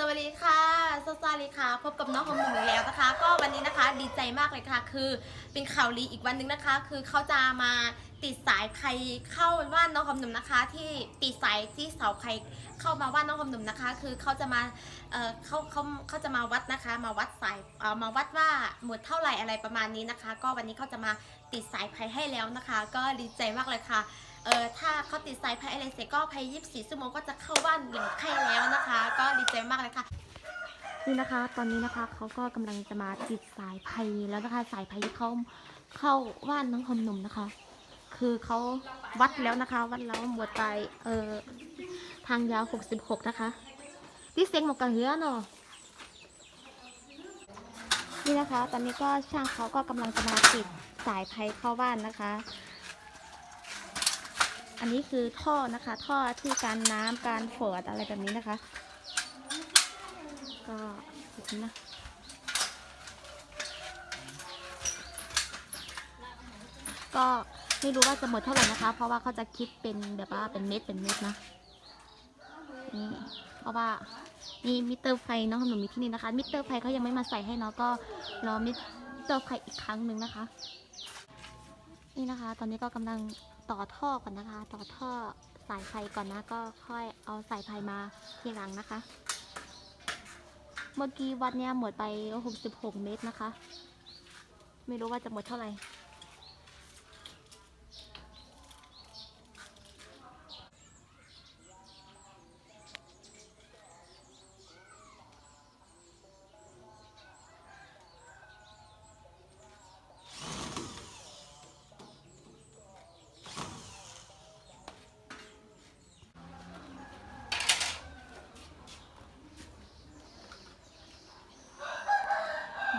สวัสดีค่ะสวัสดีค่ะ พบกับน้องหอมหนุ่มอีกแล้วนะคะ ก็วันนี้นะคะดีใจมากเลยค่ะ คือเป็นข่าวดีอีกวันนึงนะคะ คือเขาจะมาติดสายใครเข้าบ้านน้องหอมหนุ่มนะคะ ที่ติดสายที่เสาใครเข้ามาบ้านน้องหอมหนุ่มนะคะ คือเขาจะมาเอ่อเขาเขาเขาจะมาวัดนะคะ มาวัดสายเออมาวัดว่าหมดเท่าไหร่อะไรประมาณนี้นะคะ ก็วันนี้เขาจะมาติดสายใครให้แล้วนะคะ ก็ดีใจมากเลยค่ะ เออถ้าเขาติดสายภายอะไรเสร็จก็ภาย24ชั่วโมงก็จะเข้าบ้านอย่างใครแล้วนะคะ ก็ดีใจมากเลยค่ะนี่นะคะ ตอนนี้นะคะเขาก็กำลังจะมาติดสายไฟแล้วนะคะ สายไฟที่เขาเข้าบ้านน้องคมหนุ่มนะคะ คือเขาวัดแล้วนะคะ วัดแล้วหมดไปเออทางยาว 66 นะคะที่เซ็งหมกกระเฮือเนาะนี่นะคะ ตอนนี้ก็ช่างเขาก็กำลังจะมาติดสายไฟเข้าบ้านนะคะ อันนี้คือท่อนะคะ ท่อที่การน้ำการฝดอะไรแบบนี้นะคะ ก็แบบนี้นะก็ไม่รู้ว่าจะหมดเท่าไหร่นะคะ เพราะว่าเขาจะคิดเป็นแบบว่าเป็นเม็ดเป็นเม็ดนะนี่เพราะว่านี่มิเตอร์ไฟเนาะหนูมีที่นี่นะคะ มิเตอร์ไฟเขายังไม่มาใส่ให้เนาะก็รอมิเตอร์ไฟอีกครั้งหนึ่งนะคะ นี่นะคะ ตอนนี้ก็กำลัง ต่อท่อก่อนนะคะ ต่อท่อสายไฟก่อนนะ ก็ค่อยเอาสายไฟมาทีหลังนะคะ เมื่อกี้วัดเนี่ยหมดไป 66 เมตรนะคะ ไม่รู้ว่าจะหมดเท่าไหร่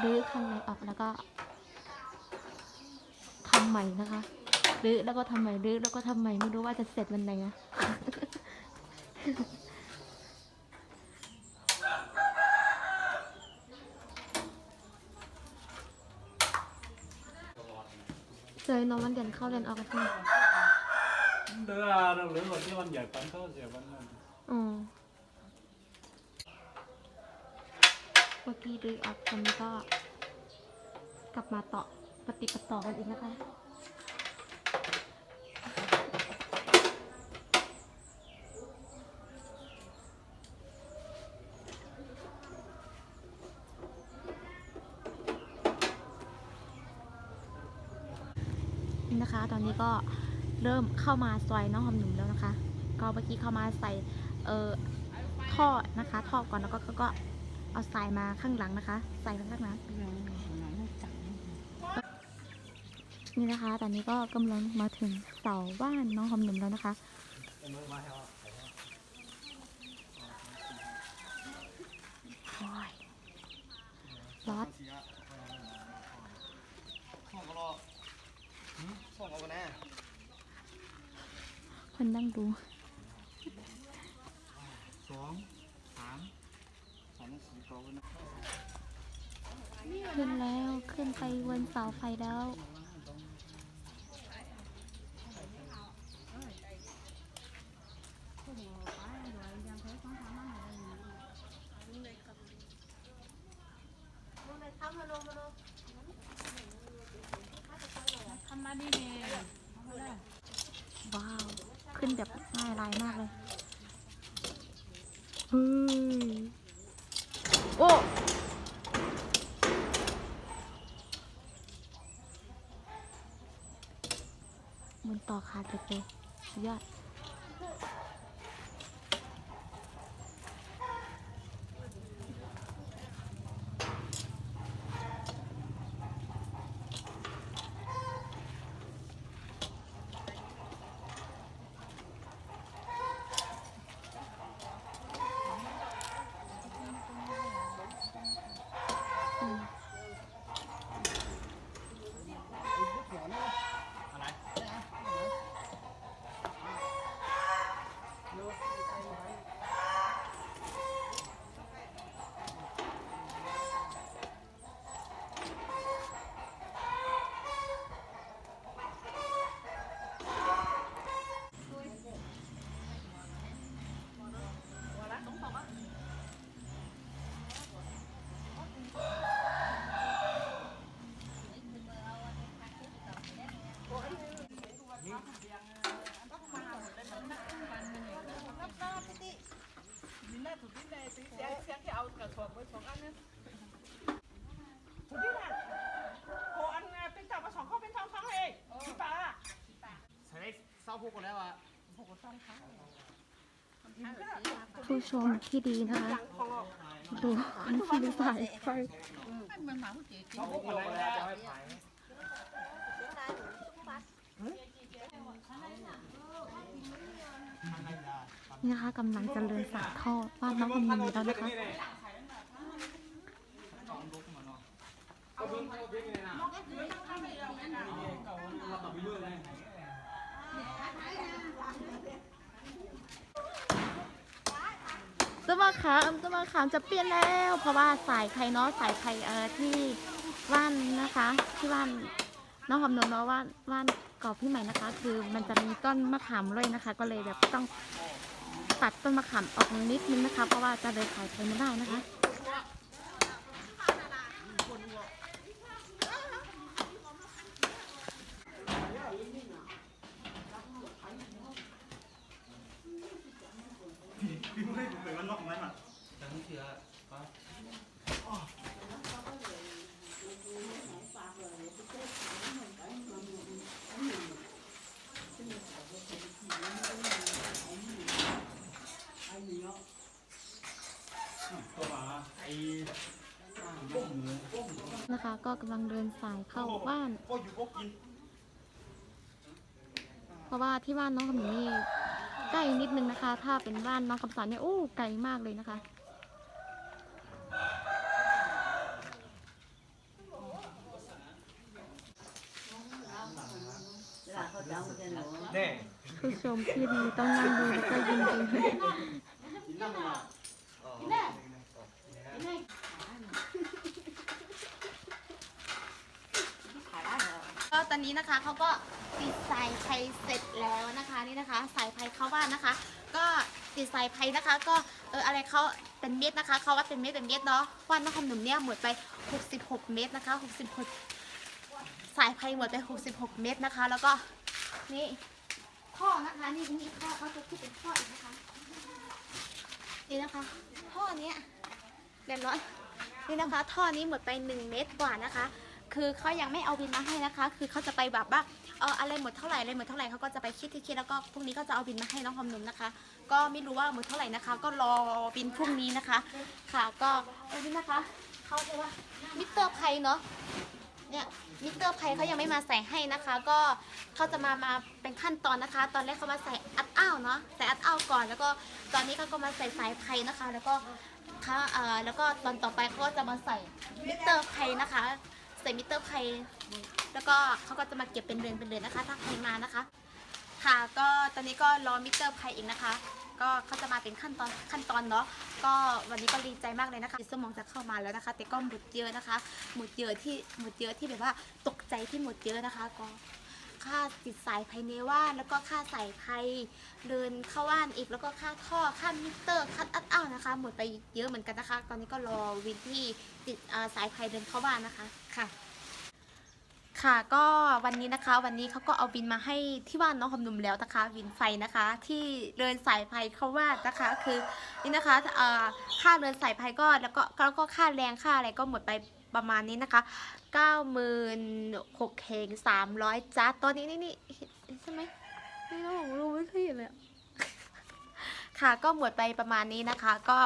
รื้อข้างในออกแล้วก็ทำใหม่นะคะรื้อแล้วก็ทำใหม่รื้อแล้วก็ทำใหม่ไม่รู้ว่าจะเสร็จวันไหนนะเจอนองมันเด่นเข้าเด่นออกกันใช่ไหม Đưa đâu lửa rồi chứ anh giải phóng có gì vẫn อืม เมื่อกี้รื้อออกตอนนี้ก็กลับมาต่อปฏิปต่อกันอีกนะคะนี่นะคะ ตอนนี้ก็เริ่มเข้ามาซอยน้องหอมหนุ่มแล้วนะคะ ก็เมื่อกี้เข้ามาใส่เอ่อท่อนะคะ ท่อก่อนแล้วก็ก็ก็ เอาสายมาข้างหลังนะคะใส่มาข้างหลังนี่นะคะ ตอนนี้ก็กำลังมาถึงเสาบ้านน้องหอมหนุ่มแล้วนะคะโอ้ยร้อนส่งเอาไปนะคนนั่งดูสองสามสามสี่ตัวนะ ขึ้นแล้วขึ้นไปบนเสาไฟแล้วทำมาดีเนี่ยว้าว ขึ้นแบบง่ายลายมากเลย เฮ้ย โอ้มันต่อขาดไปเลยยอดอืม ม่ถูกที่เลยตีเสียงเสียงที่เอากระสอบไว้สองอันเนี่ยถูกที่นั่นโอ้อันน่ะเป็นจับมาสองข้อเป็นทองทองเองพี่ป้า ใส่ได้เศร้าพวกกันแล้วอะผู้ชมที่ดีนะคะดูคนที่สายไฟศร้าพวกกันแล้วจะให้ถ่ายนี่นะคะกำลังจะเดินสายท่อบ้านน้องอมนินแล้วนะคะจะ มาขามจะมาขามจะเปลี่ยนแล้ว เพราะว่าสายไข่เนาะสายไข่เออที่ว่านนะคะที่ว่านน้องคำนวณเนาะว่านว่านกรอบพี่ใหม่นะคะ คือมันจะมีต้นมะขามเลยนะคะ ก็เลยแบบต้องตัดต้นมะขามออกนิดนึงนะคะ เพราะว่าจะเลยขายไปไม่ได้นะคะ ตัวหมาไอ้นะคะ ก็กำลังเดินสายเข้าบ้านเพราะว่าที่บ้านน้องคำหนูนี่ ใกล้นิดนึงนะคะ ถ้าเป็นบ้านน้องคำสอนเนี่ยโอ้ไกลมากเลยนะคะเน่ผู้ชมที่ดีต้องนั่งดูแล้วก็ยินดี ก็ตอนนี้นะคะเขาก็ ติดสายไฟเสร็จแล้วนะคะนี่นะคะ สายไฟเข้าบ้านนะคะ ก็ติดสายไฟนะคะ ก็เอออะไรเขาเป็นเม็ดนะคะเขาวัดเป็นเม็ดเป็นเม็ดเนาะว่านน้องคำหนุ่มเนี่ยหมดไป 66 เม็ดนะคะ 66 สายไฟหมดไป 66 เม็ดนะคะ แล้วก็นี่ท่อนะคะนี่นี่ท่อเขาจะคิดเป็นท่ออีกนะคะนี่นะคะท่อเนี้ยเรียบร้อยนี่นะคะท่อนี้หมดไปหนึ่งเมตรกว่านะคะ คือเขายังไม่เอาบินมาให้นะคะ คือเขาจะไปแบบว่า เอออะไรหมดเท่าไหร่อะไรหมดเท่าไหร่เขาก็จะไปคิดที่คิดแล้วก็พรุ่งนี้ก็จะเอาบินมาให้น้องคำนุมนะคะ ก็ไม่รู้ว่าหมดเท่าไหร่นะคะ ก็รอบินพรุ่งนี้นะคะ ค่ะก็เออนี่นะคะเขาเรียกว่ามิสเตอร์ไพเนาะเนี่ยมิสเตอร์ไพเขายังไม่มาใส่ให้นะคะ ก็เขาจะมามาเป็นขั้นตอนนะคะ ตอนแรกเขามาใส่อัดอ้าวเนาะใส่อัดอ้าวก่อน แล้วก็ตอนนี้เขาก็มาใส่สายไพนะคะ แล้วก็เขาเอ่อแล้วก็ตอนต่อไปเขาก็จะมาใส่มิสเตอร์ไพนะคะ ใส่มิเตอร์ไพแล้วก็เขาก็จะมาเก็บเป็นเดือนเป็นเดือนนะคะ ถ้าใครมานะคะ ค่ะก็ตอนนี้ก็รอมิเตอร์ไพอีกนะคะ ก็เขาจะมาเป็นขั้นตอนขั้นตอนเนาะก็วันนี้ก็ดีใจมากเลยนะคะสมองจะเข้ามาแล้วนะคะ แต่ก็หมดเยอะนะคะ หมดเยอะที่หมดเยอะที่แบบว่าตกใจที่หมดเยอะนะคะ ก็ ค่าติดสายภายในว่านแล้วก็ค่าสายไฟเดินเข้าว่านอีกแล้วก็ค่าท่อค่ามิเตอร์ค่าอัดอ้าวนะคะหมดไปเยอะเหมือนกันนะคะ ตอนนี้ก็รอวินที่ติดอ่าสายไฟเดินเข้าบ้านนะคะค่ะค่ะก็วันนี้นะคะวันนี้เขาก็เอาบินมาให้ที่บ้านน้องคำนุมแล้วนะคะวินไฟนะคะ ที่เดินสายไฟเข้าว่านนะคะคือนี่นะคะเอ่อค่าเดินสายไฟก็แล้วก็แล้วก็ค่าแรงค่าอะไรก็หมดไป ประมาณนี้นะคะเก้าหมื่นหกเคงสามร้อยจัดตอนนี้นี่นี่ใช่ไหมไม่รู้รู้ไม่เคยเห็นเลยค่ะก็หมดไปประมาณนี้นะคะ ก็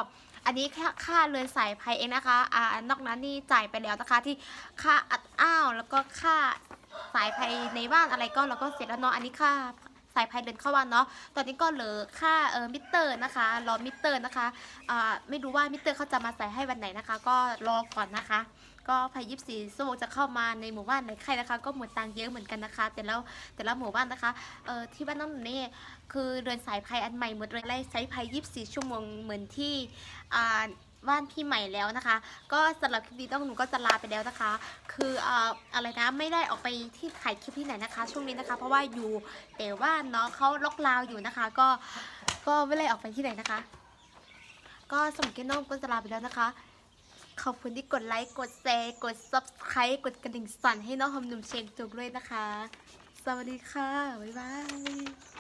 อันนี้แค่ค่าเรือนสายไฟเองนะคะอ่านอกนั้นนี่จ่ายไปแล้วนะคะที่ค่าอัดอ้าวแล้วก็ค่าสายไฟในบ้านอะไรก็เราก็เสร็จแล้วเนาะอันนี้ค่า สายไฟเดินเข้าบ้านเนาะ ตอนนี้ก็เหลือค่าเออมิเตอร์นะคะ รอมิเตอร์นะคะอ่าไม่รู้ว่ามิเตอร์เขาจะมาใส่ให้วันไหนนะคะ ก็รอก่อนนะคะ ก็ภายยิบสี่ชั่วโมงจะเข้ามาในหมู่บ้านไหนใครนะคะ ก็หมดตังค์เยอะเหมือนกันนะคะ แต่แล้วแต่ละหมู่บ้านนะคะ เออที่บ้านน้องหนูนี่คือเดินสายไฟอันใหม่หมดเลยไล่ใช้ไฟ24ชั่วโมงเหมือนที่อ่า บ้านพี่ใหม่แล้วนะคะ ก็สำหรับคลิปนี้ต้องหนูก็จะลาไปแล้วนะคะ คืออ่าอะไรนะไม่ได้ออกไปที่ถ่ายคลิปที่ไหนนะคะ ช่วงนี้นะคะ เพราะว่าอยู่แต่ว่าน้องเขาล็อกลาวอยู่นะคะ ก็ก็ไม่ได้ออกไปที่ไหนนะคะ ก็สำหรับคลิปน้องก็จะลาไปแล้วนะคะขอบคุณที่กดไลค์กดแชร์กด subscribe กดกระดิ่งสั่นให้น้องหอมหนุ่มเชงจุกด้วยนะคะ สวัสดีค่ะ บ๊ายบาย